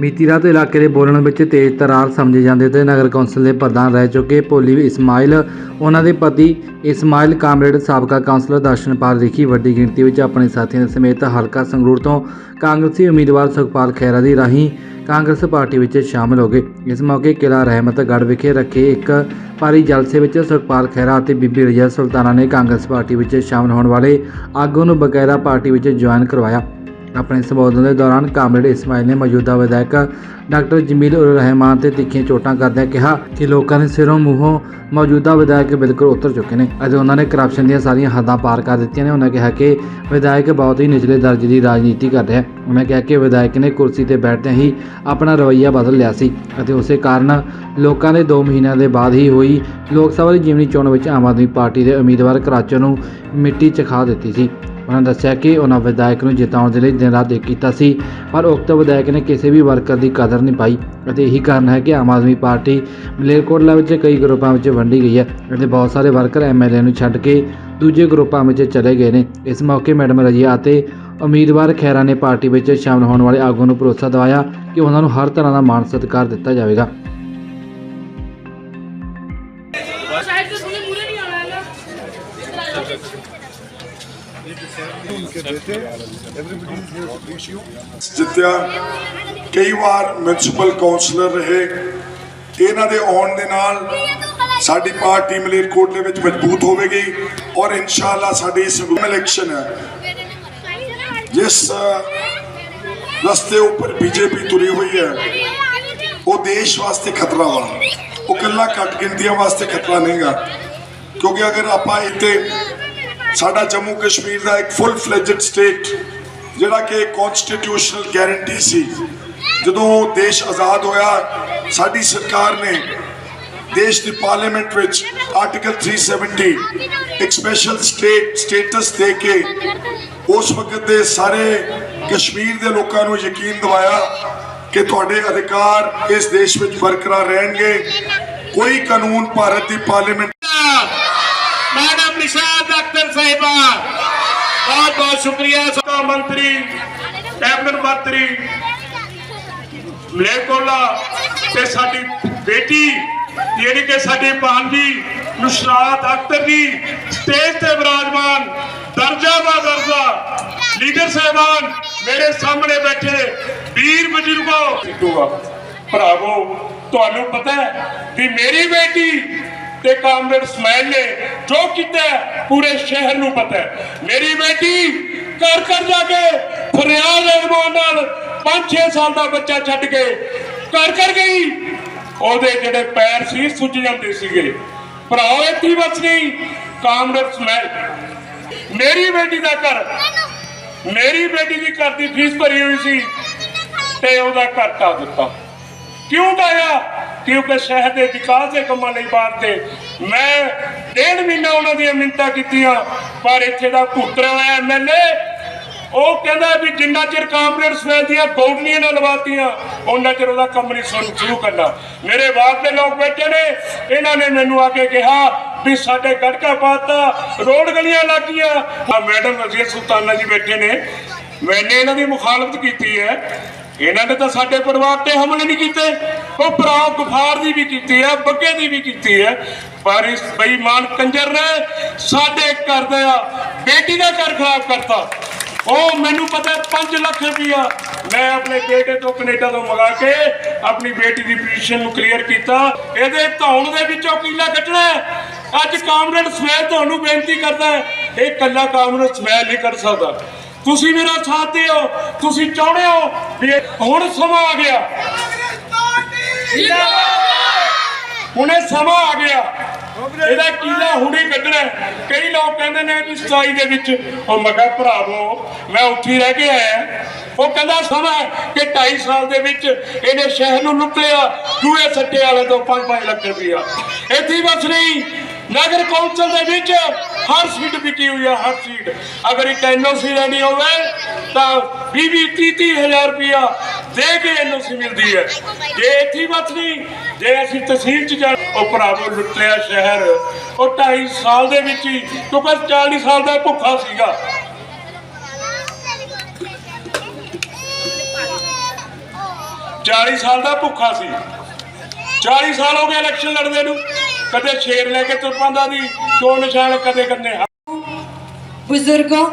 ਬੀਤੀ ਰਾਤ ਇਲਾਕੇ ਦੇ ਬੋਲਣ ਵਿੱਚ ਤੇਜ਼ ਤਰਾਰ ਸਮਝੇ ਜਾਂਦੇ ਤੇ ਨਗਰ ਕੌਂਸਲ ਦੇ ਪ੍ਰਧਾਨ ਰਹਿ ਚੁੱਕੇ ਭੋਲੀ ਇਸਮਾਇਲ। ਉਹਨਾਂ ਦੇ ਪਤੀ ਇਸਮਾਇਲ ਕਾਮਰੇਡ, ਸਾਬਕਾ ਕਾਉਂਸਲਰ ਦਰਸ਼ਨਪਾਲ ਰਿਖੀ ਵੱਡੀ ਗਿਣਤੀ ਵਿੱਚ ਆਪਣੇ ਸਾਥੀਆਂ ਦੇ ਸਮੇਤ ਹਲਕਾ ਸੰਗਰੂਰ ਤੋਂ ਕਾਂਗਰਸੀ ਉਮੀਦਵਾਰ ਸੁਖਪਾਲ ਖਹਿਰਾ ਦੀ ਰਾਹੀਂ ਕਾਂਗਰਸ ਪਾਰਟੀ ਵਿੱਚ ਸ਼ਾਮਲ ਹੋ ਗਏ। ਇਸ ਮੌਕੇ ਕਿਲਾ ਰਹਿਮਤਗੜ੍ਹ ਵਿਖੇ ਰੱਖੇ ਇੱਕ ਭਾਰੀ ਜਲਸੇ ਵਿੱਚ ਸੁਖਪਾਲ ਖਹਿਰਾ ਅਤੇ ਬੀਬੀ ਰਜਾ ਸੁਲਤਾਨਾ ਨੇ ਕਾਂਗਰਸ ਪਾਰਟੀ ਵਿੱਚ ਸ਼ਾਮਲ ਹੋਣ ਵਾਲੇ ਆਗੂ ਨੂੰ ਬਕਾਇਦਾ ਪਾਰਟੀ ਵਿੱਚ ਜੁਆਇਨ ਕਰਵਾਇਆ। ਆਪਣੇ ਸੰਬੋਧਨ ਦੇ ਦੌਰਾਨ ਕਾਮਰੇਡ ਇਸਮਾਇਲ ਨੇ ਮੌਜੂਦਾ ਵਿਧਾਇਕ ਡਾਕਟਰ ਜਮੀਲ ਉਰ ਰਹਿਮਾਨ ਤੇ ਤਿੱਖੀਆਂ ਚੋਟਾਂ ਕਰਦਿਆਂ ਕਿਹਾ ਕਿ ਲੋਕਾਂ ਦੇ ਸਿਰੋਂ ਮੂੰਹੋਂ ਮੌਜੂਦਾ ਵਿਧਾਇਕ ਬਿਲਕੁਲ ਉਤਰ ਚੁੱਕੇ ਨੇ ਅਤੇ ਉਹਨਾਂ ਨੇ ਕਰਪਸ਼ਨ ਦੀਆਂ ਸਾਰੀਆਂ ਹੱਦਾਂ ਪਾਰ ਕਰ ਦਿੱਤੀਆਂ ਨੇ। ਉਹਨਾਂ ਕਿਹਾ ਕਿ ਵਿਧਾਇਕ ਬਹੁਤ ਹੀ ਨਿਚਲੇ ਦਰਜੇ ਦੀ ਰਾਜਨੀਤੀ ਕਰ ਰਿਹਾ ਹੈ ਉਹਨਾਂ ਕਿਹਾ ਕਿ ਵਿਧਾਇਕ ਨੇ ਕੁਰਸੀ ਤੇ ਬੈਠਦਿਆਂ ਹੀ ਆਪਣਾ ਰਵੱਈਆ ਬਦਲ ਲਿਆ ਸੀ ਅਤੇ ਉਸੇ ਕਾਰਨ ਲੋਕਾਂ ਨੇ 2 ਮਹੀਨਿਆਂ ਦੇ ਬਾਅਦ ਹੀ ਹੋਈ ਲੋਕ ਸਭਾ ਦੀ ਜਿਮਨੀ ਚੋਣ ਵਿੱਚ ਆਮ ਆਦਮੀ ਪਾਰਟੀ ਦੇ ਉਮੀਦਵਾਰ ਕਰਾਚੋ ਨੂੰ ਮਿੱਟੀ ਚਖਾ ਦਿੱਤੀ ਸੀ। ਉਹਨਾਂ ਦੱਸਿਆ ਕਿ ਉਹਨਾਂ ਵਿਧਾਇਕ ਨੂੰ ਜਿਤਾਉਣ ਦੇ ਲਈ ਦਿਨ ਰਾਤ ਇੱਕ ਕੀਤਾ ਸੀ, ਪਰ ਉਕਤ ਵਿਧਾਇਕ ਨੇ ਕਿਸੇ ਵੀ ਵਰਕਰ ਦੀ ਕਦਰ ਨਹੀਂ ਪਾਈ ਅਤੇ ਇਹੀ ਕਾਰਨ ਹੈ ਕਿ ਆਮ ਆਦਮੀ ਪਾਰਟੀ ਮਲੇਰਕੋਟਲਾ ਵਿੱਚ ਕਈ ਗਰੁੱਪਾਂ ਵਿੱਚ ਵੰਡੀ ਗਈ ਹੈ ਅਤੇ ਬਹੁਤ ਸਾਰੇ ਵਰਕਰ ਐਮਐਲਏ ਨੂੰ ਛੱਡ ਕੇ ਦੂਜੇ ਗਰੁੱਪਾਂ ਵਿੱਚ ਚਲੇ ਗਏ ਨੇ। ਇਸ ਮੌਕੇ ਮੈਡਮ ਰਜੀਆ ਅਤੇ ਉਮੀਦਵਾਰ ਖੈਰਾ ਨੇ ਪਾਰਟੀ ਵਿੱਚ ਸ਼ਾਮਲ ਹੋਣ ਵਾਲੇ ਆਗੂਆਂ ਨੂੰ ਭਰੋਸਾ ਦਿਵਾਇਆ ਕਿ ਉਹਨਾਂ ਨੂੰ ਹਰ ਤਰ੍ਹਾਂ ਦਾ ਮਾਣ ਸਤਿਕਾਰ ਦਿੱਤਾ ਜਾਵੇਗਾ। ਜਿੱਤਿਆ, ਕਈ ਵਾਰ ਮਿਊਨਿਸਪਲ ਕਾਉਂਸਲਰ ਰਹੇ, ਇਹਨਾਂ ਦੇ ਆਉਣ ਦੇ ਨਾਲ ਸਾਡੀ ਪਾਰਟੀ ਮਲੇਰਕੋਟ ਦੇ ਵਿੱਚ ਮਜ਼ਬੂਤ ਹੋਵੇਗੀ ਔਰ ਇਨਸ਼ਾਅੱਲਾ ਸਾਡੀ ਇਸ ਇਲੈਕਸ਼ਨ ਹੈ। ਜਿਸ ਰਸਤੇ ਉੱਪਰ ਬੀਜੇਪੀ ਤੁਰੀ ਹੋਈ ਹੈ, ਉਹ ਦੇਸ਼ ਵਾਸਤੇ ਖਤਰਾ ਵਾ ਉਹ ਕੱਲਾ ਘੱਟ ਗਿਣਤੀਆਂ ਵਾਸਤੇ ਖਤਰਾ ਨਹੀਂਗਾ। ਕਿਉਂਕਿ ਅਗਰ ਆਪਾਂ ਇੱਥੇ ਸਾਡਾ ਜੰਮੂ ਕਸ਼ਮੀਰ ਦਾ ਇੱਕ ਫੁੱਲ ਫਲੇਜਡ ਸਟੇਟ ਜਿਹੜਾ ਕਿ ਕਨਸਟੀਟਿਊਸ਼ਨਲ ਗਾਰੰਟੀ ਸੀ। ਜਦੋਂ ਦੇਸ਼ ਆਜ਼ਾਦ ਹੋਇਆ, ਸਾਡੀ ਸਰਕਾਰ ਨੇ ਦੇਸ਼ ਦੀ ਪਾਰਲੀਮੈਂਟ ਵਿੱਚ ਆਰਟੀਕਲ 370 ਇੱਕ ਸਪੈਸ਼ਲ ਸਟੇਟ ਸਟੇਟਸ ਦੇ ਕੇ ਉਸ ਵਕਤ ਦੇ ਸਾਰੇ ਕਸ਼ਮੀਰ ਦੇ ਲੋਕਾਂ ਨੂੰ ਯਕੀਨ ਦਿਵਾਇਆ ਕਿ ਤੁਹਾਡੇ ਅਧਿਕਾਰ ਇਸ ਦੇਸ਼ ਵਿੱਚ ਬਰਕਰਾਰ ਰਹਿਣਗੇ। ਕੋਈ ਕਾਨੂੰਨ ਭਾਰਤ ਦੀ ਪਾਰਲੀਮੈਂਟ ਸਾਹਿਬਾ, ਬਹੁਤ ਬਹੁਤ ਸ਼ੁਕਰੀਆ ਸਤਾ ਮੰਤਰੀ ਕੈਬਨਿਟ ਮੰਤਰੀ ਮਲੇਕੋਲਾ ਤੇ ਸਾਡੀ ਬੇਟੀ ਜਿਹੜੀ ਕਿ ਸਾਡੀ ਭਾਂਜੀ ਨੁਸ਼ਰਾਤ ਅਖਤਰ ਦੀ ਸਟੇਜ ਤੇ ਵਿਰਾਜਮਾਨ, ਦਰਜਾ ਬਾ ਦਰਜਾ, ਲੀਡਰ ਸਾਹਿਬਾਨ ਮੇਰੇ ਸਾਹਮਣੇ ਬੈਠੇ ਵੀਰ ਬਜ਼ੁਰਗੋ। ਭਰਾਵੋ, ਤੁਹਾਨੂੰ ਪਤਾ ਹੈ ਕਿ ਮੇਰੀ ਬੇਟੀ ਤੇ ਕਾਮਰੇਡ ਸਮਾਈਲ ਨੇ, ਜੋ ਕੀਤਾ ਪੂਰੇ ਸ਼ਹਿਰ ਨੂੰ ਪਤਾ ਹੈ। ਮੇਰੀ ਬੇਟੀ, ਘਰ ਘਰ ਜਾ ਕੇ ਫਰਿਆਦ ਰਹਿਮਾਨ ਨਾਲ 5-6 ਸਾਲ ਦਾ ਬੱਚਾ ਛੱਡ ਕੇ ਘਰ ਘਰ ਗਈ। ਉਹਦੇ ਜਿਹੜੇ ਪੈਰ ਸੀ, ਸੁੱਜ ਜਾਂਦੇ ਸੀਗੇ। ਭਰਾਓ, ਇੱਥੇ ਬਸ ਨਹੀਂ ਕਾਮਰੇਡ ਸਮਾਈਲ ਮੇਰੀ ਬੇਟੀ ਦਾ ਘਰ, ਮੇਰੀ ਬੇਟੀ ਦੀ ਘਰ ਦੀ ਫੀਸ ਭਰੀ ਹੋਈ ਸੀ ਤੇ ਉਹਦਾ ਘਰ ਟਾ ਦਿੱਤਾ। ਕਿਉਂ ਢਾਇਆ ਕਿਉਂਕਿ ਸ਼ਹਿਰ ਦੇ ਵਿਕਾਸ ਦੇ ਕੰਮਾਂ ਲਈ ਬਾਤ ਤੇ ਮੈਂ ਡੇਢ ਮਹੀਨਾ ਉਹਨਾਂ ਦੀਆਂ ਮਿੰਤਾਂ ਕੀਤੀਆਂ, ਪਰ ਇੱਥੇ ਦਾ ਪੁੱਤਰ ਹੋਇਆ ਐਮਐਲਏ ਉਹ ਕਹਿੰਦਾ ਵੀ ਜਿੰਨਾ ਚਿਰ ਕਾਮਰੇਡ ਸਵੇਰ ਦੀਆਂ ਗੌਡਨੀਆਂ ਨਾਲ ਲਵਾਤੀਆਂ ਉਹਨਾਂ ਚਿਰ ਉਹਦਾ ਕੰਮ ਨਹੀਂ ਸ਼ੁਰੂ ਸ਼ੁਰੂ ਕਰਨਾ। ਮੇਰੇ ਬਾਪ ਦੇ ਲੋਕ ਬੈਠੇ ਨੇ, ਇਹਨਾਂ ਨੇ ਮੈਨੂੰ ਆ ਕੇ ਕਿਹਾ ਵੀ ਸਾਡੇ ਗੜਕਾ ਪਾਤਾ, ਰੋਡ ਗਲੀਆਂ ਲੱਗੀਆਂ। ਆ ਮੈਡਮ ਰਜ਼ੀਆ ਸੁਲਤਾਨਾ ਜੀ ਬੈਠੇ ਨੇ, ਮੈਨੇ ਇਹਨਾਂ ਦੀ ਮੁਖਾਲਫਤ ਕੀਤੀ ਹੈ। ਇਹਨਾਂ ਨੇ ਤਾਂ ਸਾਡੇ ਪਰਿਵਾਰ ਤੇ ਹਮਲੇ ਨਹੀਂ ਕੀਤੇ, ਉਹ ਭਰਾ ਗੁਫਾਰ ਦੀ ਵੀ ਕੀਤੀ ਹੈ, ਬੱਗੇ ਦੀ ਵੀ ਕੀਤੀ ਹੈ, ਪਰ ਇਸ ਬੇਈਮਾਨ ਕੰਜਰ ਨੇ ਸਾਡੇ ਘਰ ਦਾ ਬੇਟੀ ਦਾ ਘਰ ਖਰਾਬ ਕਰਤਾ। ਉਹ ਮੈਨੂੰ ਪਤਾ 5 ਲੱਖ ਰੁਪਇਆ ਮੈਂ ਆਪਣੇ ਬੇਟੇ ਤੋਂ ਕੈਨੇਡਾ ਤੋਂ ਮੰਗਾ ਕੇ ਆਪਣੀ ਬੇਟੀ ਦੀ ਪੋਜੀਸ਼ਨ ਨੂੰ ਕਲੀਅਰ ਕੀਤਾ। ਇਹਦੇ ਧੌਣ ਦੇ ਵਿੱਚੋਂ ਕੀਲਾ ਕੱਢਣਾ ਅੱਜ ਕਾਮਰੇਡ ਸਮੈਲ ਤੁਹਾਨੂੰ ਬੇਨਤੀ ਕਰਦਾ ਇਹ ਕੱਲਾ ਕਾਮਰੇਡ ਸਮੈਲ ਨਹੀਂ ਕਰ ਸਕਦਾ। ਤੁਸੀਂ ਮੇਰਾ ਸਾਥ ਦਿਓ ਤੁਸੀਂ ਚਾਹੁੰਦੇ ਹੋ ਵੀ ਹੁਣ ਸਮਾਂ ਆ ਗਿਆ। ਹੁਣੇ ਸਮਾਂ ਆ ਗਿਆ। ਇਹਦਾ ਕੀਲਾ ਹੁਣੇ ਕੱਢਣਾ। ਕਈ ਲੋਕ ਕਹਿੰਦੇ ਨੇ ਵੀ ਸਤਾਈ ਦੇ ਵਿੱਚ ਉਹ ਮਗਾ ਭਰਾਵੋ ਮੈਂ ਉੱਥੇ ਰਹਿ ਕੇ ਆਇਆ ਉਹ ਕਹਿੰਦਾ ਸਮਾਂ ਕਿ 2.5 ਸਾਲ ਦੇ ਵਿੱਚ ਇਹਨੇ ਸ਼ਹਿਰ ਨੂੰ ਲੁੱਟ ਲਿਆ ਦੂਏ ਸੱਟੇ ਵਾਲੇ ਤੋਂ 5-5 ਲੱਖ ਰੁਪਇਆ। ਇੱਥੇ ਬਸ ਨਹੀਂ ਨਗਰ ਕੌਂਸਲ ਦੇ ਵਿੱਚ ਹਰ ਸੀਟ ਵਿਕੀ ਹੋਈ ਹੈ ਹਰ ਸੀਟ। ਅਗਰ ਇੱਕ ਐਨਓਸੀ ਲੈਣੀ ਹੋਵੇ, ਤਾਂ 20 30 ਹਜ਼ਾਰ ਰੁਪਇਆ ਦੇ ਕੇ ਐਨਓਸੀ ਮਿਲਦੀ ਹੈ। ਜੇ ਇੱਥੇ ਬਸ ਨਹੀਂ, ਜੇ ਅਸੀਂ ਤਹਿਸੀਲ ਚ ਜਾ ਉਹ ਭਰਾਵੋ ਲੁੱਟਿਆ ਸ਼ਹਿਰ, ਉਹ 2.5 ਸਾਲ ਦੇ ਵਿੱਚ ਹੀ ਕਿਉਂਕਿ 40 ਸਾਲ ਦਾ ਭੁੱਖਾ ਸੀਗਾ। 40 ਸਾਲ ਦਾ ਭੁੱਖਾ ਸੀ। 40 ਸਾਲ ਹੋ ਗਏ ਇਲੈਕਸ਼ਨ ਲੜਦੇ ਨੂੰ। ਕਦੇ ਸ਼ੇਰ ਲੈ ਕੇ ਤੁਰ ਪਾਉਂਦਾ ਦੀ ਚੋਣ ਨਿਸ਼ਾਨ ਕਦੇ ਕੰਨੇ बुजुर्गों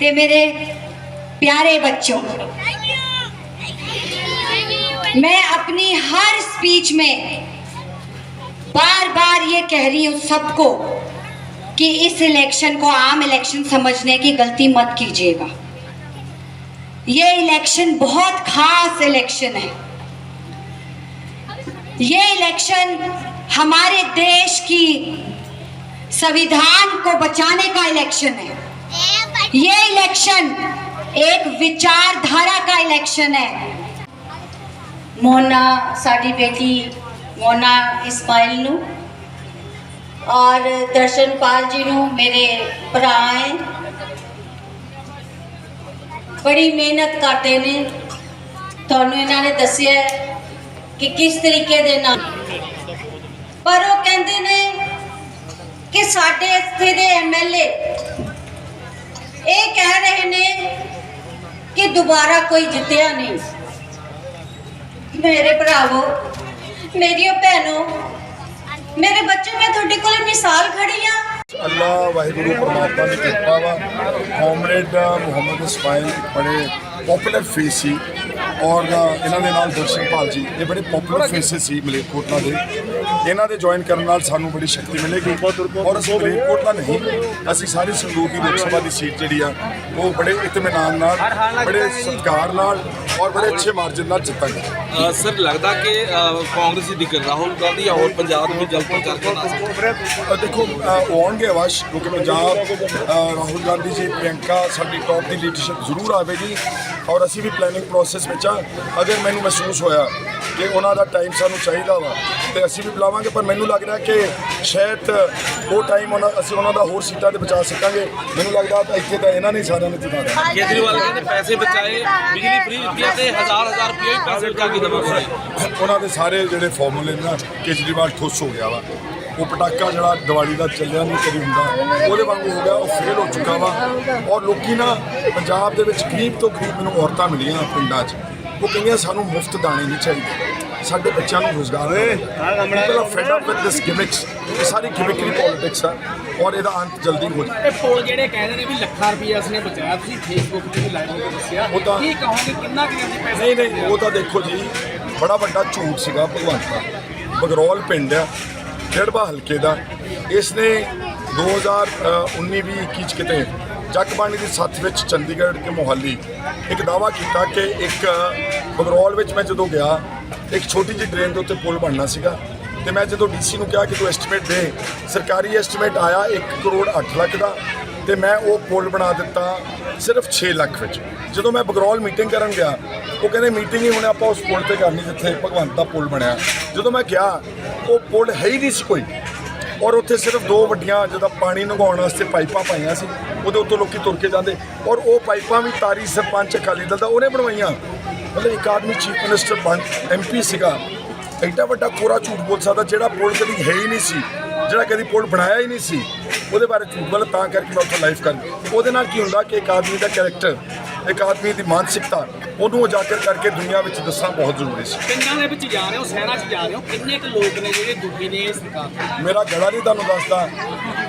ते मेरे प्यारे बच्चों मैं अपनी हर स्पीच में बार बार ये कह रही हूँ सबको कि इस इलेक्शन को आम इलेक्शन समझने की गलती मत कीजिएगा ये इलेक्शन बहुत खास इलेक्शन है ये इलेक्शन हमारे देश की संविधान को बचाने का इलेक्शन है ये इलेक्शन एक विचारधारा का इलेक्शन है मोना साड़ी बेटी मोना इस्माइल ਨੂੰ ਔਰ ਦਰਸ਼ਨਪਾਲ ਜੀ ਨੂੰ ਮੇਰੇ ਭਰਾ ਹੈ ਬੜੀ ਮਿਹਨਤ ਕਰਦੇ ਨੇ ਤੁਹਾਨੂੰ ਇਹਨਾਂ ਨੇ ਦੱਸਿਆ ਹੈ ਕਿ ਕਿਸ ਤਰੀਕੇ ਦੇ ਨਾਲ ਪਰ ਉਹ ਕਹਿੰਦੇ ਨੇ ਕਿ ਸਾਡੇ ਇੱਥੇ ਦੇ ਐਮਐਲਏ ਇਹ ਕਹਿ ਰਹੇ ਨੇ ਕਿ ਦੁਬਾਰਾ ਕੋਈ ਜਿੱਤਿਆ ਨਹੀਂ। ਮੇਰੇ ਭਰਾਵੋ, ਮੇਰੀਓ ਭੈਣੋ, ਮੇਰੇ ਬੱਚੇ, ਮੈਂ ਤੁਹਾਡੇ ਕੋਲ ਮਿਸਾਲ ਖੜੀ ਆ। ਅੱਲਾ ਵਾਹਿਗੁਰੂ, ਪਰਮਾਤਮਾ ਦੀ ਕਿਰਪਾ ਵਾ। ਕਾਮਰੇਡ ਮੁਹੰਮਦ ਇਸਮਾਈਲ ਬੜੇ ਪਪੂਲਰ ਫੇਸ ਸੀ। ਔਰ ਇਹਨਾਂ ਦੇ ਨਾਲ ਦਰਸ਼ਨਪਾਲ ਜੀ, ਇਹ ਬੜੇ ਪਪੂਲਰ ਫੇਸਿਸ ਸੀ ਮਲੇਰਕੋਟਲਾ ਦੇ। ਇਹਨਾਂ ਦੇ ਜੁਆਇਨ ਕਰਨ ਨਾਲ ਸਾਨੂੰ ਬੜੀ ਸ਼ਕਤੀ ਮਿਲੇਗੀ। ਔਰ ਅਸੀਂ ਮਲੇਰਕੋਟਲਾ ਨਹੀਂ ਅਸੀਂ ਸਾਰੀ ਦੀ ਲੋਕ ਸਭਾ ਦੀ ਸੀਟ ਜਿਹੜੀ ਆ ਉਹ ਬੜੇ ਇਤਮਿਨਾਨ ਨਾਲ ਬੜੇ ਸਤਿਕਾਰ ਨਾਲ ਔਰ ਬੜੇ ਅੱਛੇ ਮਾਰਜਨ ਨਾਲ ਜਿੱਤਾਂਗੇ। ਸਰ ਲੱਗਦਾ ਕਿ ਕਾਂਗਰਸ ਦੀ ਦਿੱਕਤ ਰਾਹੁਲ ਗਾਂਧੀ ਜਾਂ ਹੋਰ ਪੰਜਾਬ ਨੂੰ ਜਲ ਪ੍ਰਚਾਰ ਕਰਨਾ ਅ, ਦੇਖੋ ਆਉਣਗੇ ਅਵਸ਼ ਕਿਉਂਕਿ ਪੰਜਾਬ ਰਾਹੁਲ ਗਾਂਧੀ ਜੀ ਪ੍ਰਿਯੰਕਾ ਸਾਡੀ ਟੌਪ ਦੀ ਲੀਡਰਸ਼ਿਪ ਜ਼ਰੂਰ ਆਵੇਗੀ। ਔਰ ਅਸੀਂ ਵੀ ਪਲੈਨਿੰਗ ਪ੍ਰੋਸੈਸ ਵਿੱਚ ਆ ਅਗਰ ਮੈਨੂੰ ਮਹਿਸੂਸ ਹੋਇਆ ਕਿ ਉਹਨਾਂ ਦਾ ਟਾਈਮ ਸਾਨੂੰ ਚਾਹੀਦਾ ਵਾ ਤੇ ਅਸੀਂ ਵੀ ਬੁਲਾਵਾਂਗੇ ਪਰ ਮੈਨੂੰ ਲੱਗ ਰਿਹਾ ਕਿ ਸ਼ਾਇਦ ਉਹ ਟਾਈਮ ਉਹਨਾਂ ਅਸੀਂ ਉਹਨਾਂ ਦਾ ਹੋਰ ਸੀਟਾਂ ਤੇ ਬਚਾ ਸਕਾਂਗੇ। ਮੈਨੂੰ ਲੱਗਦਾ ਤਾਂ ਇੱਥੇ ਤਾਂ ਇਹਨਾਂ ਨੇ ਸਾਰਿਆਂ ਨੇ ਜਿਤਾ ਦੇਣਾ ਕੇਜਰੀਵਾਲ ਕਹਿੰਦੇ ਪੈਸੇ ਬਚਾਏ ਬਿਜਲੀ ਫ੍ਰੀ ਦਿੱਤੀ ਤੇ ਹਜ਼ਾਰ ਹਜ਼ਾਰ ਰੁਪਏ ਪੈਸੇ ਬਚਾ ਕੇ ਦੇਵਾਂਗੇ। ਉਹਨਾਂ ਦੇ ਸਾਰੇ ਜਿਹੜੇ ਫਾਰਮੂਲੇ ਨੇ ਨਾ ਕੇਜਰੀਵਾਲ ਠੁੱਸ ਹੋ ਗਿਆ ਵਾ। ਉਹ ਪਟਾਕਾ ਜਿਹੜਾ ਦੀਵਾਲੀ ਦਾ ਚੱਲਿਆ ਨਹੀਂ ਕਦੀ ਹੁੰਦਾ ਉਹਦੇ ਵਾਂਗੂ ਹੋ ਗਿਆ ਉਹ ਫੇਲ ਹੋ ਚੁੱਕਾ ਵਾ। ਔਰ ਲੋਕੀ ਨਾ ਪੰਜਾਬ ਦੇ ਵਿੱਚ ਗਰੀਬ ਤੋਂ ਗਰੀਬ ਮੈਨੂੰ ਔਰਤਾਂ ਮਿਲੀਆਂ ਪਿੰਡਾਂ 'ਚ। ਉਹ ਕਹਿੰਦੀਆਂ ਸਾਨੂੰ ਮੁਫਤ ਦਾਣੇ ਨਹੀਂ ਚਾਹੀਦੇ। ਸਾਡੇ ਬੱਚਿਆਂ ਨੂੰ ਰੋਜ਼ਗਾਰ ਪਹਿਲਾਂ fed up with this gimmicks ਇਹ ਸਾਰੀ ਗਿਮਿਕਰੀ ਪੋਲਿਟਿਕਸ ਆ। ਔਰ ਇਹਦਾ ਅੰਤ ਜਲਦੀ ਹੋ ਜਾਏ ਇਹ ਪੋਲ ਜਿਹੜੇ ਕਹਿੰਦੇ ਨੇ ਵੀ ਲੱਖਾਂ ਰੁਪਏ ਉਸਨੇ ਬਚਾਇਆ ਤੁਸੀਂ ਫੇਸਬੁੱਕ ਤੇ ਵੀ ਲਾਈਵ ਹੋ ਕੇ ਦੱਸਿਆ। ਕੀ ਕਹੋਗੇ ਕਿੰਨਾ ਕੁ ਦੇ ਪੈਸੇ ਨਹੀਂ ਨਹੀਂ ਉਹ ਤਾਂ ਦੇਖੋ ਜੀ ਬੜਾ ਵੱਡਾ ਝੂਠ ਸੀਗਾ ਭਗਵੰਤ ਦਾ ਬਗਰੌਲ ਪਿੰਡ ਆ। ਖੇੜਵਾ ਹਲਕੇ ਦਾ ਇਸ ਨੇ 2019 ਵੀ 21 ਚ ਕਿਤੇ ਜਗਬਾਣੀ ਦੀ ਸੱਥ ਵਿੱਚ ਚੰਡੀਗੜ੍ਹ ਕੇ ਮੋਹਾਲੀ ਇੱਕ ਦਾਵਾ ਕੀਤਾ ਕਿ ਇੱਕ ਬਗਰੌਲ ਵਿੱਚ ਮੈਂ ਜਦੋਂ ਗਿਆ, ਇੱਕ ਛੋਟੀ ਜਿਹੀ ਡਰੇਨ ਦੇ ਉੱਤੇ ਪੁਲ ਬਣਨਾ ਸੀਗਾ ਤੇ ਮੈਂ ਜਦੋਂ ਡੀਸੀ ਨੂੰ ਕਿਹਾ ਕਿ ਤੂੰ ਐਸਟੀਮੇਟ ਦੇ, ਸਰਕਾਰੀ ਐਸਟੀਮੇਟ ਆਇਆ 1 ਕਰੋੜ 8 ਲੱਖ ਦਾ ਤੇ ਮੈਂ ਉਹ ਪੁਲ ਬਣਾ ਦਿੱਤਾ ਸਿਰਫ 6 ਲੱਖ ਵਿੱਚ। ਜਦੋਂ ਮੈਂ ਬਗਰੌਲ ਮੀਟਿੰਗ ਕਰਨ ਗਿਆ, ਉਹ ਕਹਿੰਦੇ ਮੀਟਿੰਗ ਹੀ ਹੁਣ ਆਪਾਂ ਉਸ ਪੁਲ ਤੇ ਕਰਨੀ ਜਿੱਥੇ ਭਗਵੰਤ ਦਾ ਪੁਲ ਬਣਿਆ। ਜਦੋਂ ਮੈਂ ਗਿਆ ਉਹ ਪੁਲ ਹੈ ਹੀ ਨਹੀਂ ਸੀ ਕੋਈ। ਔਰ ਉੱਥੇ ਸਿਰਫ ਦੋ ਵੱਡੀਆਂ ਜਿਹਦਾ ਪਾਣੀ ਲੰਘਾਉਣ ਵਾਸਤੇ ਪਾਈਪਾਂ ਪਾਈਆਂ ਸੀ, ਉਹਦੇ ਉੱਤੋਂ ਲੋਕੀ ਤੁਰ ਕੇ ਜਾਂਦੇ। ਔਰ ਉਹ ਪਾਈਪਾਂ ਵੀ ਤਾਰੀ ਸਰਪੰਚ ਅਕਾਲੀ ਦਲ ਦਾ ਉਹਨੇ ਬਣਵਾਈਆਂ। ਮਤਲਬ ਇੱਕ ਆਦਮੀ ਚੀਫ ਮਿਨਿਸਟਰ ਬਣ ਐਮਪੀ ਸੀਗਾ। ਐਡਾ ਵੱਡਾ ਕੋਰਾ ਝੂਠ ਬੋਲ ਸਕਦਾ ਜਿਹੜਾ ਪੁਲ ਕਦੀ ਹੈ ਹੀ ਨਹੀਂ ਸੀ, ਜਿਹੜਾ ਕਦੀ ਪੁਲ ਬਣਾਇਆ ਹੀ ਨਹੀਂ ਸੀ। ਉਹਦੇ ਬਾਰੇ ਝੂਠ ਬੋਲ, ਤਾਂ ਕਰਕੇ ਮੈਂ ਉੱਥੇ ਲਾਈਫ ਕਰ ਉਹਦੇ ਨਾਲ ਕੀ ਹੁੰਦਾ ਕਿ ਇੱਕ ਆਦਮੀ ਦਾ ਕੈਰੈਕਟਰ ਇੱਕ ਆਦਮੀ ਦੀ ਮਾਨਸਿਕਤਾ ਉਹਨੂੰ ਉਜਾਗਰ ਕਰਕੇ ਦੁਨੀਆ ਵਿੱਚ ਦੱਸਣਾ ਬਹੁਤ ਜ਼ਰੂਰੀ ਸੀ। ਪਿੰਡਾਂ ਦੇ ਵਿੱਚ ਜਾ ਰਹੇ ਹੋ ਸ਼ਹਿਰਾਂ 'ਚ ਜਾ ਰਹੇ ਹੋ ਕਿੰਨੇ ਕੁ ਲੋਕ ਨੇ ਜਿਹੜੇ ਦੁਖੀ ਨੇ ਇਸ ਸਰਕਾਰ ਮੇਰਾ ਗਲਾ ਨਹੀਂ ਤੁਹਾਨੂੰ ਦੱਸਦਾ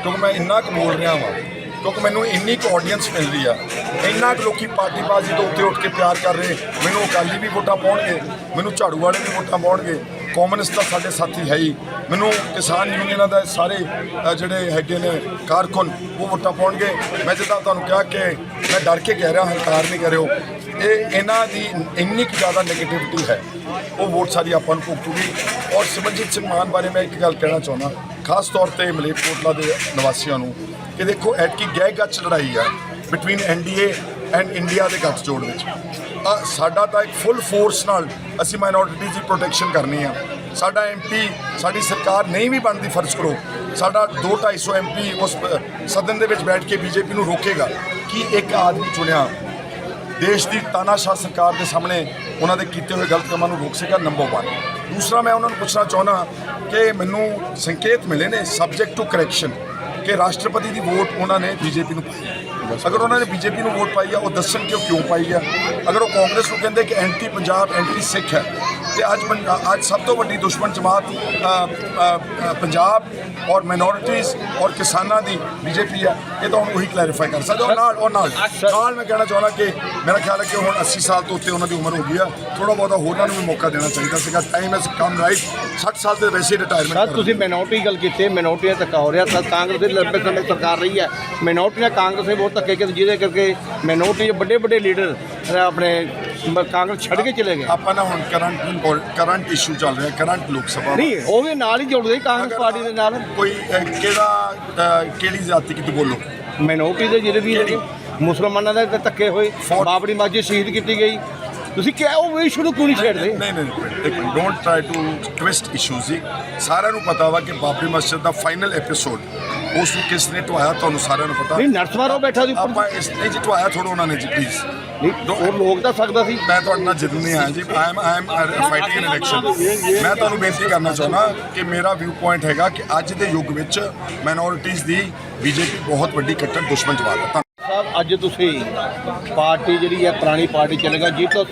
ਕਿਉਂਕਿ ਮੈਂ ਇੰਨਾ ਕੁ ਬੋਲ ਰਿਹਾ ਵਾਂ ਕਿਉਂਕਿ ਮੈਨੂੰ ਇੰਨੀ ਕੁ ਆਡੀਅנס ਮਿਲ ਰਹੀ ਆ। ਇੰਨਾ ਕੁ ਲੋਕੀ ਪਾਰਟੀ ਬਾਜ਼ੀ ਤੋਂ ਉੱਤੇ ਉੱਠ ਕੇ ਪਿਆਰ ਕਰ ਰਹੇ ਮੈਨੂੰ ਅਕਾਲੀ ਵੀ ਵੋਟਾਂ ਪਾਉਣਗੇ ਮੈਨੂੰ ਝਾੜੂ ਵਾਲੇ ਵੀ ਵੋਟਾਂ ਪਾਉਣਗੇ ਕਾਮਨਿਸਟ ਤਾਂ ਸਾਡੇ ਸਾਥੀ ਹੈ ਹੀ। ਮੈਨੂੰ ਕਿਸਾਨ ਯੂਨੀਅਨਾਂ ਦਾ ਸਾਰੇ ਜਿਹੜੇ ਹੈਗੇ ਨੇ, ਕਾਰਕੁਨ, ਉਹ ਵੋਟਾਂ ਪਾਉਣਗੇ। ਮੈਂ ਜਿੱਦਾਂ ਤੁਹਾਨੂੰ ਕਿਹਾ ਕਿ ਮੈਂ ਡਰ ਕੇ ਕਹਿ ਰਿਹਾ, ਹੰਕਾਰ ਨਹੀਂ ਕਰਿਓ। ਇਹ ਇਹਨਾਂ ਦੀ ਇੰਨੀ ਕੁ ਜ਼ਿਆਦਾ ਨੈਗੇਟਿਵਿਟੀ ਹੈ। ਉਹ ਵੋਟ ਸਾਰੀ ਆਪਾਂ ਨੂੰ ਭੁਗਤੂਗੀ। ਔਰ ਸਿਮਰਜੀਤ ਸਿੰਘ ਮਾਨ ਬਾਰੇ ਮੈਂ ਇੱਕ ਗੱਲ ਕਹਿਣਾ ਚਾਹੁੰਦਾ। ਖਾਸ ਤੌਰ ਤੇ ਮਲੇਰਕੋਟਲਾ ਦੇ ਨਿਵਾਸੀਆਂ ਨੂੰ ਕਿ ਦੇਖੋ, ਐਤਕੀ ਗਹਿ ਗੱਚ ਲੜਾਈ ਆ। ਬਿਟਵੀਨ ਐਨਡੀਏ ਐਂਡ ਇੰਡੀਆ ਦੇ ਗੱਠਜੋੜ ਵਿੱਚ। ਸਾਡਾ ਤਾਂ ਇੱਕ ਫੁੱਲ ਫੋਰਸ ਨਾਲ ਅਸੀਂ ਮਾਈਨੋਰਿਟੀ ਦੀ ਪ੍ਰੋਟੈਕਸ਼ਨ ਕਰਨੀ ਆ। ਸਾਡਾ ਐਮਪੀ ਸਾਡੀ ਸਰਕਾਰ ਨਹੀਂ ਵੀ ਬਣਦੀ ਫਰਜ਼ ਕਰੋ, ਸਾਡਾ 2-250 ਐਮਪੀ ਉਸ ਸਦਨ ਦੇ ਵਿੱਚ ਬੈਠ ਕੇ ਬੀਜੇਪੀ ਨੂੰ ਰੋਕੇਗਾ। ਕਿ ਇੱਕ ਆਦਮੀ ਚੁਣਿਆ, ਦੇਸ਼ ਦੀ ਤਾਨਾਸ਼ਾਹ ਸਰਕਾਰ ਦੇ ਸਾਹਮਣੇ ਉਹਨਾਂ ਦੇ ਕੀਤੇ ਹੋਏ ਗਲਤ ਕੰਮਾਂ ਨੂੰ ਰੋਕ ਸਕੇਗਾ ਨੰਬਰ 1 ਦੂਸਰਾ ਮੈਂ ਉਹਨਾਂ ਨੂੰ ਪੁੱਛਣਾ ਚਾਹੁੰਦਾ ਕਿ ਮੈਨੂੰ ਸੰਕੇਤ ਮਿਲੇ ਨੇ ਸਬਜੈਕਟ ਟੂ ਕਰੈਕਸ਼ਨ ਕਿ ਰਾਸ਼ਟਰਪਤੀ ਦੀ ਵੋਟ ਉਹਨਾਂ ਨੇ ਬੀਜੇਪੀ ਨੂੰ ਪਾਈ। ਹੈ। ਅਗਰ ਉਹਨਾਂ ਨੇ ਬੀਜੇਪੀ ਨੂੰ ਵੋਟ ਪਾਈ ਆ ਉਹ ਦੱਸਣ ਕਿ ਉਹ ਕਿਉਂ ਪਾਈ ਆ। ਅਗਰ ਉਹ ਕਾਂਗਰਸ ਨੂੰ ਕਹਿੰਦੇ ਕਿ ਐਂਟੀ ਪੰਜਾਬ ਐਂਟੀ ਸਿੱਖ ਹੈ ਤੇ ਅੱਜ ਅੱਜ ਸਭ ਤੋਂ ਵੱਡੀ ਦੁਸ਼ਮਣ ਜਮਾਤ ਪੰਜਾਬ ਔਰ ਮਾਈਨੋਰਿਟੀਜ਼ ਔਰ ਕਿਸਾਨਾਂ ਦੀ ਬੀਜੇਪੀ ਆ ਇਹ ਤਾਂ ਹੁਣ ਉਹੀ ਕਲੈਰੀਫਾਈ ਕਰ ਸਕਦੇ ਔਰ ਨਾਲ ਔਰ ਨਾਲ ਨਾਲ ਮੈਂ ਕਹਿਣਾ ਚਾਹੁੰਦਾ ਕਿ ਮੇਰਾ ਖਿਆਲ ਹੈ ਕਿ ਹੁਣ 80 ਸਾਲ ਤੋਂ ਉੱਤੇ ਉਹਨਾਂ ਦੀ ਉਮਰ ਹੋ ਗਈ ਆ। ਥੋੜਾ ਬਹੁਤਾ ਹੋਰਾਂ ਨੂੰ ਵੀ ਮੌਕਾ ਦੇਣਾ ਚਾਹੀਦਾ ਸੀਗਾ। ਟਾਈਮ ਹੈਸ ਕਮ ਰਾਈਟ 60 ਸਾਲ ਦੇ ਵੈਸੇ ਸਰ ਰਿਟਾਇਰਮੈਂਟ ਤੁਸੀਂ ਮਿਨੋਰਟੀ ਗੱਲ ਕੀਤੀ ਮਿਨੋਰਟੀਆਂ ਧੱਕਾ ਹੋ ਰਿਹਾ। ਤਾਂ ਕਾਂਗਰਸ ਦੀ ਲੰਬੇ ਸਮੇਂ ਸਰਕਾਰ ਰਹੀ ਹੈ। ਮਿਨੋਰਟੀਆਂ ਕਾਂਗਰਸ ਨੇ ਬਹੁਤ ਧੱਕੇ ਕੀਤੇ ਜਿਹਦੇ ਕਰਕੇ ਮਿਨੋਰਟੀ ਵੱਡੇ ਵੱਡੇ ਲੀਡਰ ਆਪਣੇ ਕਾਂਗਰਸ ਛੱਡ ਕੇ ਚਲੇ ਗਏ। ਆਪਾਂ ਨਾ ਹੁਣ ਕਰੰਟ ਕਰੰਟ ਇਸ਼ੂ ਚੱਲ ਰਿਹਾ ਕਰੰਟ ਲੋਕ ਸਭਾ ਨਹੀਂ ਉਹ ਵੀ ਨਾਲ ਹੀ ਜੁੜਦੇ ਕਾਂਗਰਸ ਪਾਰਟੀ ਦੇ ਨਾਲ। ਕੋਈ ਕਿਹੜਾ ਕਿਹੜੀ ਜਾਤੀ ਕਿਤੇ ਬੋਲੋ? ਮਿਨੋਰਟੀ ਦੇ ਜਿਹੜੇ ਵੀ ਮੁਸਲਮਾਨਾਂ ਦੇ ਧੱਕੇ ਹੋਏ ਬਾਬਰੀ ਮਸਜਿਦ ਸ਼ਹੀਦ ਕੀਤੀ ਗਈ। ਤੁਸੀਂ ਕਿਹਾ ਉਹ ਇਸ਼ੂ ਨੂੰ ਕਿਉਂ ਨਹੀਂ ਛੇੜਦੇ? ਨਹੀਂ ਨਹੀਂ ਇੱਕ don't try to twist issues ਜੀ। ਸਾਰਿਆਂ ਨੂੰ ਪਤਾ ਵਾ ਕਿ ਬਾਬਰੀ ਮਸਜਿਦ ਦਾ ਫਾਈਨਲ ਐਪੀਸੋਡ ਉਸ ਨੂੰ ਕਿਸ ਨੇ ਢਵਾਇਆ ਤੁਹਾਨੂੰ ਸਾਰਿਆਂ ਨੂੰ ਪਤਾ? ਨਹੀਂ ਨਰਸਵਾਰੋ ਬੈਠਾ ਸੀ। ਆਪਾਂ ਇਸ ਨਹੀਂ ਜੀ ਢਵਾਇਆ ਥੋੜਾ ਉਹਨਾਂ ਨੇ ਜੀ ਪਲੀਜ਼ ਉਹ ਲੋਕ ਤਾਂ ਸਕਦਾ ਸੀ। ਮੈਂ ਤੁਹਾਡੇ ਨਾਲ ਜਿੱਦ ਨਹੀਂ ਆਇਆ ਜੀ। I am fighting an election ਮੈਂ ਤੁਹਾਨੂੰ ਬੇਨਤੀ ਕਰਨਾ ਚਾਹੁੰਦਾ ਕਿ ਮੇਰਾ ਵਿਊ ਪੁਆਇੰਟ ਹੈਗਾ ਕਿ ਅੱਜ ਦੇ ਯੁੱਗ ਵਿੱਚ ਮਾਈਨੋਰਿਟੀਜ਼ ਦੀ ਬੀਜੇਪੀ ਬਹੁਤ ਵੱਡੀ ਕੱਟੜ ਦੁਸ਼ਮਣ ਜਮਾਤ ਹੈ। ਸਾਹਿਬ ਅੱਜ ਤੁਸੀਂ ਪਾਰਟੀ ਜਿਹੜੀ ਹੈ ਪੁਰਾਣੀ ਪਾਰਟੀ ਚੱਲੇਗਾ ਜੀ ਤੋਂ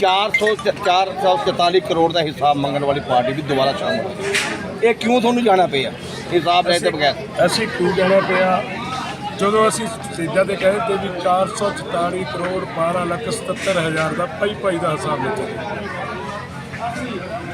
400 444 ਕਰੋੜ ਦਾ ਹਿਸਾਬ ਮੰਗਣ ਵਾਲੀ ਪਾਰਟੀ ਵੀ ਦੁਬਾਰਾ ਸ਼ਾਮਲ ਇਹ ਕਿਉਂ ਤੁਹਾਨੂੰ ਜਾਣਾ ਪਿਆ? ਹਿਸਾਬ ਲੈ ਤੇ ਬਗੈਰ। ਅਸੀਂ ਕਿਉਂ ਜਾਣਾ ਪਿਆ? ਜਦੋਂ ਅਸੀਂ ਸਿੱਧਾ ਤੇ ਕਹੇ ਤੇ ਵੀ 444 ਕਰੋੜ 12 ਲੱਖ 77 ਹਜ਼ਾਰ ਦਾ ਭਾਈ ਭਾਈ ਦਾ ਹਿਸਾਬ ਦਿੱਤਾ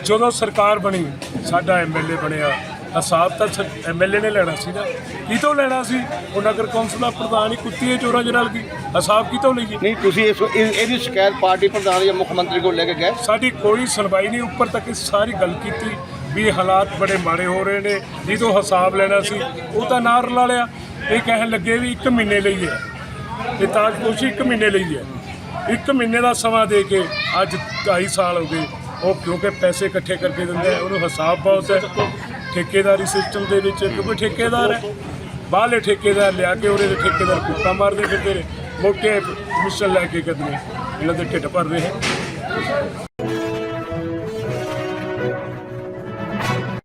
ਜਦੋਂ ਸਰਕਾਰ ਬਣੀ ਸਾਡਾ ਐਮਐਲਏ ਬਣਿਆ ਹਿਸਾਬ ਤਾਂ ਐਮਐਲਏ ਨੇ ਲੈਣਾ ਸੀ ਨਾ ਕਿਤੋਂ ਲੈਣਾ ਸੀ? ਉਹ ਨਗਰ ਕੌਂਸਲ ਦਾ ਪ੍ਰਧਾਨ ਹੀ ਕੁੱਤੀਏ ਚੋਰਾਂ ਚ ਰਲ ਗਈ ਹਿਸਾਬ ਕਿਤੋਂ ਲਈਏ ਨਹੀਂ ਤੁਸੀਂ ਇਸ ਇਹ- ਇਹਦੀ ਸ਼ਿਕਾਇਤ ਪਾਰਟੀ ਪ੍ਰਧਾਨ ਜਾਂ ਮੁੱਖ ਮੰਤਰੀ ਕੋਲ ਲੈ ਕੇ ਗਏ? ਸਾਡੀ ਕੋਈ ਸੁਣਵਾਈ ਨਹੀਂ। ਉੱਪਰ ਤੱਕ ਸਾਰੀ ਗੱਲ ਕੀਤੀ ਵੀ ਹਾਲਾਤ ਬੜੇ ਮਾੜੇ ਹੋ ਰਹੇ ਨੇ। ਜਿਹਦੋਂ ਹਿਸਾਬ ਲੈਣਾ ਸੀ ਉਹ ਤਾਂ ਨਾ ਰਲਾ ਲਿਆ। ਇਹ ਕਹਿਣ ਲੱਗੇ ਵੀ 1 ਮਹੀਨੇ ਲਈ ਹੈ। ਇਹ ਤਾਜਪੋਸ਼ੀ 1 ਮਹੀਨੇ ਲਈ ਹੈ। 1 ਮਹੀਨੇ ਦਾ ਸਮਾਂ ਦੇ ਕੇ ਅੱਜ 2.5 ਸਾਲ ਹੋ ਗਏ। ਉਹ ਕਿਉਂਕਿ ਪੈਸੇ ਇਕੱਠੇ ਕਰਕੇ ਦਿੰਦੇ ਉਹਨੂੰ ਹਿਸਾਬ ਬਹੁਤ ਹੈ। ਠੇਕੇਦਾਰੀ ਸਿਸਟਮ ਦੇ ਵਿੱਚ ਕਿਉਂਕਿ ਠੇਕੇਦਾਰ ਹੈ। ਬਾਹਲੇ ਠੇਕੇਦਾਰ ਲਿਆ ਕੇ ਉਹਦੇ ਠੇਕੇਦਾਰ ਕੁੱਤਾ ਮਾਰਦੇ ਫਿਰਦੇ ਨੇ। ਮੋਟੇ ਕਮਿਸ਼ਨ ਲੈ ਕੇ ਕਦਮੇ ਇਹਨਾਂ ਦੇ ਢਿੱਡ ਭਰ ਰਹੇ